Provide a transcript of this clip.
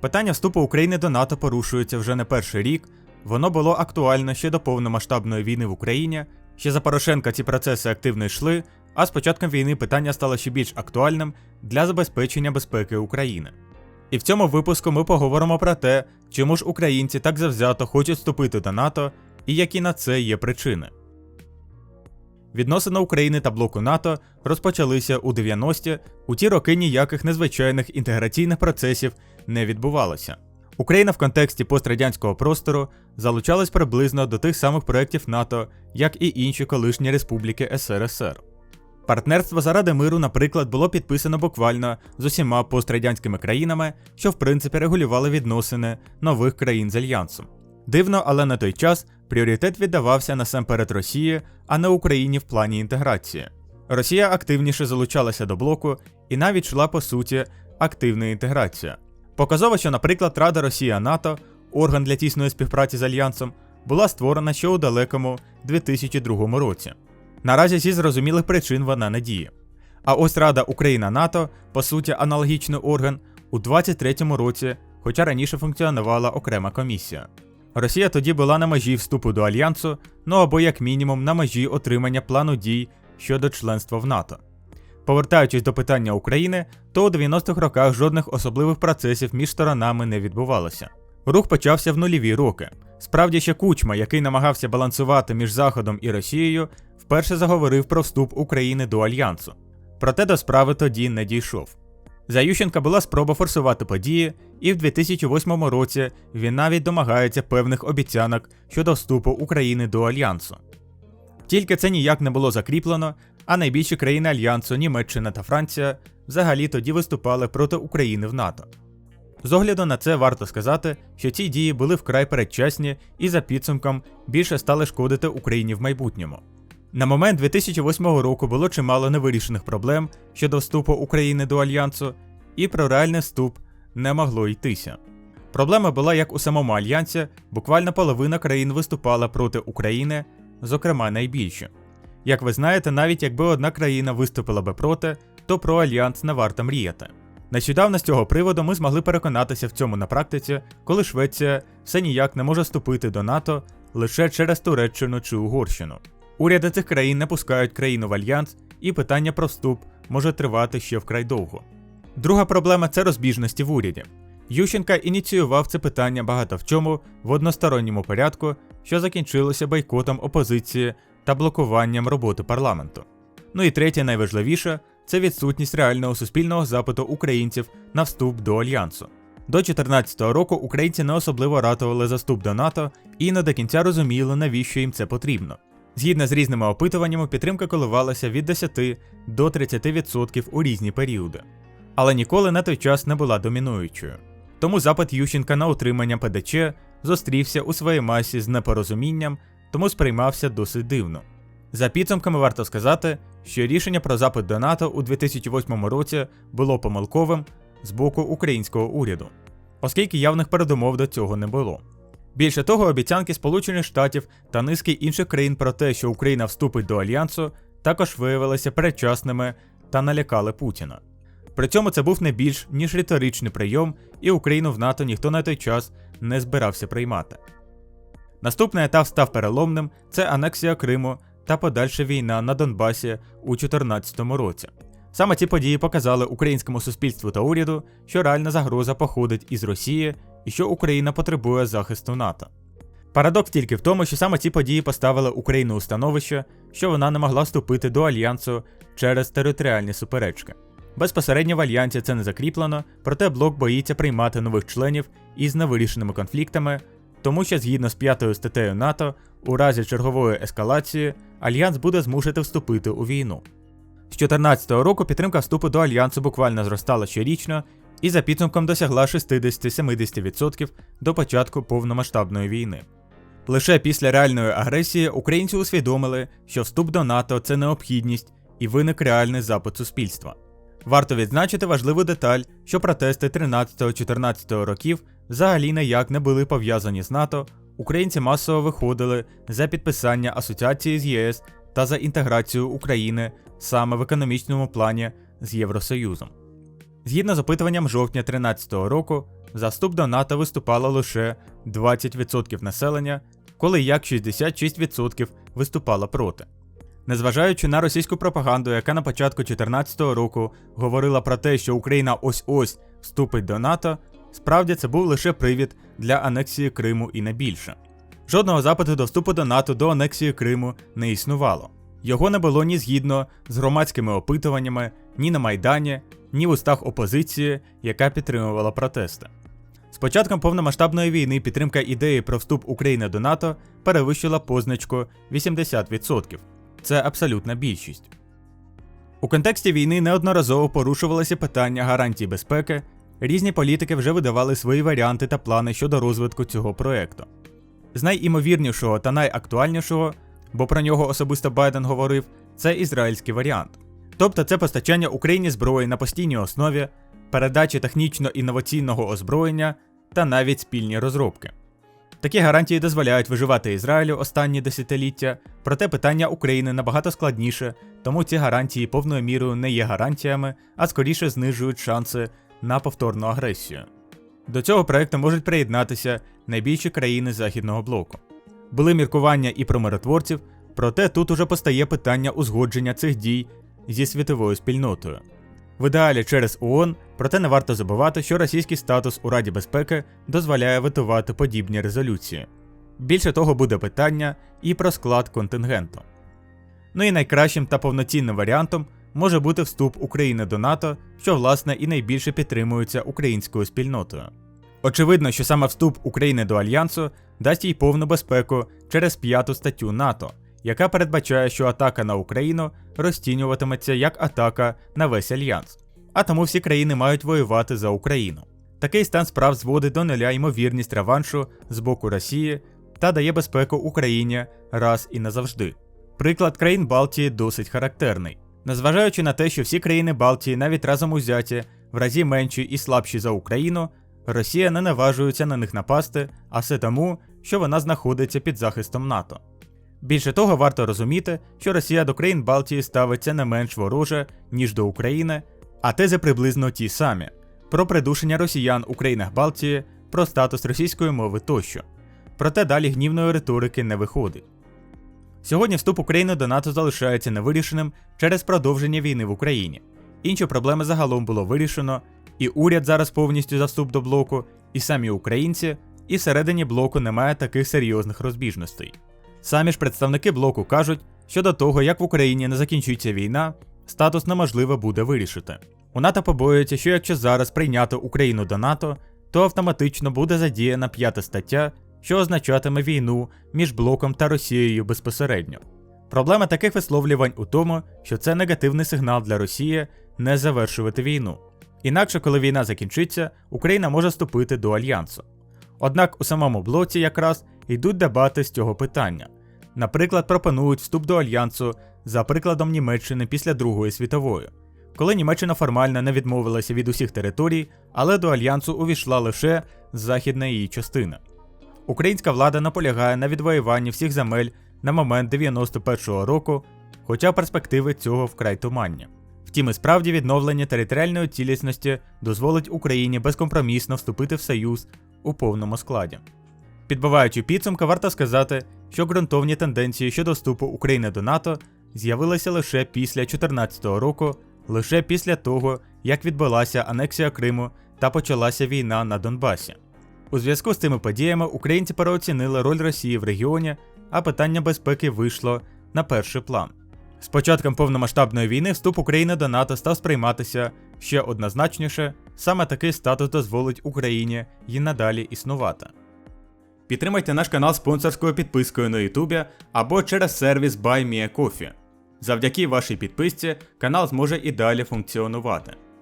Питання вступу України до НАТО порушується вже не перший рік. Воно було актуально ще до повномасштабної війни в Україні. Ще за Порошенка ці процеси активно йшли, а з початком війни питання стало ще більш актуальним для забезпечення безпеки України. І в цьому випуску ми поговоримо про те, чому ж українці так завзято хочуть вступити до НАТО і які на це є причини. Відносини України та блоку НАТО розпочалися у 90-ті, у ті роки ніяких незвичайних інтеграційних процесів не відбувалося. Україна в контексті пострадянського простору залучалась приблизно до тих самих проєктів НАТО, як і інші колишні республіки СРСР. Партнерство заради миру, наприклад, було підписано буквально з усіма пострадянськими країнами, що в принципі регулювали відносини нових країн з альянсом. Дивно, але на той час пріоритет віддавався насамперед Росії, а не Україні в плані інтеграції. Росія активніше залучалася до блоку і навіть йшла по суті активна інтеграція. Показово, що, наприклад, Рада Росія НАТО, орган для тісної співпраці з Альянсом, була створена ще у далекому 2002 році. Наразі зі зрозумілих причин вона не діє. А ось Рада Україна НАТО, по суті, аналогічний орган, у 2023 році, хоча раніше функціонувала окрема комісія. Росія тоді була на межі вступу до альянсу, ну або як мінімум на межі отримання плану дій щодо членства в НАТО. Повертаючись до питання України, то у 90-х роках жодних особливих процесів між сторонами не відбувалося. Рух почався в нульові роки. Справді ще Кучма, який намагався балансувати між Заходом і Росією, вперше заговорив про вступ України до альянсу. Проте до справи тоді не дійшов. За Ющенка була спроба форсувати події, і в 2008 році він навіть домагається певних обіцянок щодо вступу України до альянсу. Тільки це ніяк не було закріплено, а найбільші країни альянсу Німеччина та Франція взагалі тоді виступали проти України в НАТО. З огляду на це варто сказати, що ці дії були вкрай передчасні і за підсумком більше стали шкодити Україні в майбутньому. На момент 2008 року було чимало невирішених проблем щодо вступу України до альянсу, і про реальний вступ не могло йтися. Проблема була як у самому альянсі, буквально половина країн виступала проти України, зокрема найбільші. Як ви знаєте, навіть якби одна країна виступила би проти, то про альянс не варто мріяти. Нещодавно з цього приводу ми змогли переконатися в цьому на практиці, коли Швеція все ніяк не може вступити до НАТО лише через Туреччину чи Угорщину. Уряди цих країн не пускають країну в альянс, і питання про вступ може тривати ще вкрай довго. Друга проблема це розбіжності в уряді. Ющенка ініціював це питання багато в чому в односторонньому порядку, що закінчилося бойкотом опозиції та блокуванням роботи парламенту. Ну і третє, найважливіше це відсутність реального суспільного запиту українців на вступ до альянсу. До 2014 року українці не особливо ратували за вступ до НАТО і не до кінця розуміли, навіщо їм це потрібно. Згідно з різними опитуваннями, підтримка коливалася від 10 до 30% у різні періоди, але ніколи на той час не була домінуючою. Тому запит Ющенка на отримання ПДЧ зустрівся у своїй масі з непорозумінням, тому сприймався досить дивно. За підсумками варто сказати, що рішення про запит до НАТО у 2008 році було помилковим з боку українського уряду, оскільки явних передумов до цього не було. Більше того, обіцянки Сполучених Штатів та низки інших країн про те, що Україна вступить до альянсу, також виявилися передчасними та налякали Путіна. При цьому це був не більш ніж риторичний прийом, і Україну в НАТО ніхто на той час не збирався приймати. Наступний етап став переломним це анексія Криму та подальша війна на Донбасі у 2014 році. Саме ці події показали українському суспільству та уряду, що реальна загроза походить із Росії і що Україна потребує захисту НАТО. Парадокс тільки в тому, що саме ці події поставили Україну у становище, що вона не могла вступити до альянсу через територіальні суперечки. Безпосередньо в альянсі це не закріплено, проте блок боїться приймати нових членів із невирішеними конфліктами, тому що згідно з п'ятою статтею НАТО, у разі чергової ескалації альянс буде змушити вступити у війну. З 2014 року підтримка вступу до альянсу буквально зростала щорічно і за підсумком досягла 60-70% до початку повномасштабної війни. Лише після реальної агресії українці усвідомили, що вступ до НАТО це необхідність і виник реальний запит суспільства. Варто відзначити важливу деталь, що протести 13-14 років взагалі ніяк не були пов'язані з НАТО, українці масово виходили за підписання асоціації з ЄС та за інтеграцію України саме в економічному плані з Євросоюзом. Згідно з опитуванням жовтня 2013 року, за вступ до НАТО виступало лише 20% населення, коли як 66% виступало проти. Незважаючи на російську пропаганду, яка на початку 2014 року говорила про те, що Україна ось-ось вступить до НАТО, справді це був лише привід для анексії Криму і не більше. Жодного запиту до вступу до НАТО до анексії Криму не існувало. Його не було ні згідно з громадськими опитуваннями, ні на Майдані, ні в устах опозиції, яка підтримувала протести. З початком повномасштабної війни підтримка ідеї про вступ України до НАТО перевищила позначку 80%. Це абсолютна більшість. У контексті війни неодноразово порушувалося питання гарантій безпеки, різні політики вже видавали свої варіанти та плани щодо розвитку цього проекту. З найімовірнішого та найактуальнішого, бо про нього особисто Байден говорив, це ізраїльський варіант. Тобто це постачання Україні зброї на постійній основі, передачі технічно-інноваційного озброєння та навіть спільні розробки. Такі гарантії дозволяють виживати Ізраїлю останні десятиліття, проте питання України набагато складніше, тому ці гарантії повною мірою не є гарантіями, а скоріше знижують шанси на повторну агресію. До цього проекту можуть приєднатися найбільші країни Західного блоку. Були міркування і про миротворців, проте тут уже постає питання узгодження цих дій зі світовою спільнотою. В ідеалі через ООН, проте не варто забувати, що російський статус у Раді безпеки дозволяє витувати подібні резолюції. Більше того, буде питання і про склад контингенту. Ну і найкращим та повноцінним варіантом може бути вступ України до НАТО, що власне і найбільше підтримується українською спільнотою. Очевидно, що саме вступ України до альянсу дасть їй повну безпеку через п'яту статтю НАТО, яка передбачає, що атака на Україну розцінюватиметься як атака на весь альянс, а тому всі країни мають воювати за Україну. Такий стан справ зводить до нуля ймовірність реваншу з боку Росії та дає безпеку Україні раз і назавжди. Приклад країн Балтії досить характерний. Незважаючи на те, що всі країни Балтії навіть разом узяті в разі менші і слабші за Україну, Росія не наважується на них напасти, а все тому, що вона знаходиться під захистом НАТО. Більше того, варто розуміти, що Росія до країн Балтії ставиться не менш вороже, ніж до України, а тези приблизно ті самі: про придушення росіян у країнах Балтії, про статус російської мови тощо. Проте далі гнівної риторики не виходить. Сьогодні вступ України до НАТО залишається невирішеним через продовження війни в Україні. Інші проблеми загалом було вирішено, і уряд зараз повністю за вступ до блоку, і самі українці, і всередині блоку немає таких серйозних розбіжностей. Самі ж представники блоку кажуть, що до того, як в Україні не закінчиться війна, статус неможливо буде вирішити. У НАТО побоюється, що якщо зараз прийняти Україну до НАТО, то автоматично буде задіяна п'ята стаття, що означатиме війну між блоком та Росією безпосередньо. Проблема таких висловлювань у тому, що це негативний сигнал для Росії не завершувати війну. Інакше, коли війна закінчиться, Україна може вступити до альянсу. Однак у самому блоці якраз йдуть дебати з цього питання. Наприклад, пропонують вступ до альянсу за прикладом Німеччини після Другої світової, коли Німеччина формально не відмовилася від усіх територій, але до альянсу увійшла лише західна її частина. Українська влада наполягає на відвоюванні всіх земель на момент 91-го року, хоча перспективи цього вкрай туманні. Втім, і справді відновлення територіальної цілісності дозволить Україні безкомпромісно вступити в союз у повному складі. Підбиваючи підсумки, варто сказати, що ґрунтовні тенденції щодо вступу України до НАТО з'явилися лише після 2014 року, лише після того, як відбулася анексія Криму та почалася війна на Донбасі. У зв'язку з цими подіями українці переоцінили роль Росії в регіоні, а питання безпеки вийшло на перший план. З початком повномасштабної війни вступ України до НАТО став сприйматися ще однозначніше, саме такий статус дозволить Україні й надалі існувати. Підтримайте наш канал спонсорською підпискою на Ютубі або через сервіс BuyMeACoffee. Завдяки вашій підписці канал зможе і далі функціонувати.